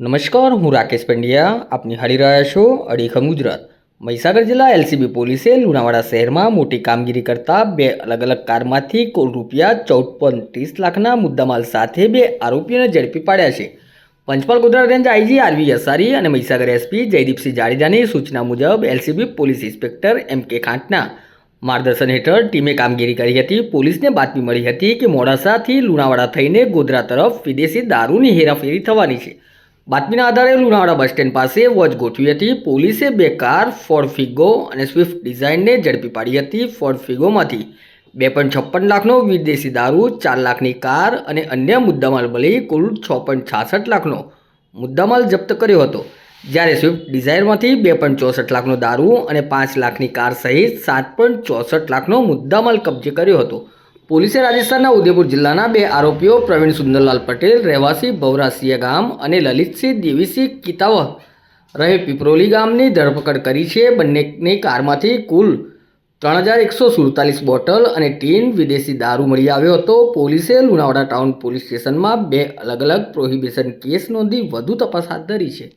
નમસ્કાર, હું રાકેશ પંડ્યા. આપની હળી રહ્યા છો અડીખમ ગુજરાત. મહીસાગર જિલ્લા એલસીબી પોલીસે લુણાવાડા શહેરમાં મોટી કામગીરી કરતા બે અલગ અલગ કારમાંથી કુલ રૂપિયા ચૌદ ત્રીસ લાખના મુદ્દામાલ સાથે બે આરોપીઓને ઝડપી પાડ્યા છે. Panchmahal Godhra range IG R V Asari અને મહીસાગર એસપી જયદીપસિંહ જાડેજાની સૂચના મુજબ એલસીબી પોલીસ ઇન્સ્પેક્ટર એમ કે ખાંટના માર્ગદર્શન હેઠળ ટીમે કામગીરી કરી હતી. પોલીસને બાતમી મળી હતી કે મોડાસાથી લુણાવાડા થઈને ગોધરા તરફ વિદેશી દારૂની હેરાફેરી થવાની છે. બાતમીના આધારે લુણાવાડા બસ સ્ટેન્ડ પાસે વોચ ગોઠવી હતી. પોલીસે બે કાર ફોર્ડ ફિગો અને સ્વિફ્ટ ડિઝાઇનને ઝડપી પાડી હતી ફોર્ડ ફિગોમાંથી. બે પોઈન્ટ છપ્પન લાખનો વિદેશી દારૂ, ચાર લાખની કાર અને અન્ય મુદ્દામાલ બળી કુલ છ પોઈન્ટ છાસઠ લાખનો મુદ્દામાલ જપ્ત કર્યો હતો. જ્યારે સ્વિફ્ટ ડિઝાયરમાંથી બે પોઈન્ટ ચોસઠ લાખનો દારૂ અને પાંચ લાખની કાર સહિત સાત પોઈન્ટ ચોસઠ લાખનો મુદ્દામાલ કબજે કર્યો હતો. પોલીસે રાજસ્થાનના ઉદયપુર જિલ્લાના બે આરોપીઓ પ્રવીણ સુંદરલાલ પટેલ, રહેવાસી ભવરાસિયા ગામ અને લલિતસિંહ દેવીસિંહ કિતાવહ રહે પીપરોલી ગામની ધરપકડ કરી છે. બંનેની કારમાંથી કુલ ત્રણ હજાર એકસો સુડતાલીસ બોટલ અને ટીન વિદેશી દારૂ મળી આવ્યો હતો. પોલીસે લુણાવાડા ટાઉન પોલીસ સ્ટેશનમાં બે અલગ અલગ પ્રોહિબિશન કેસ નોંધી વધુ તપાસ હાથ ધરી છે.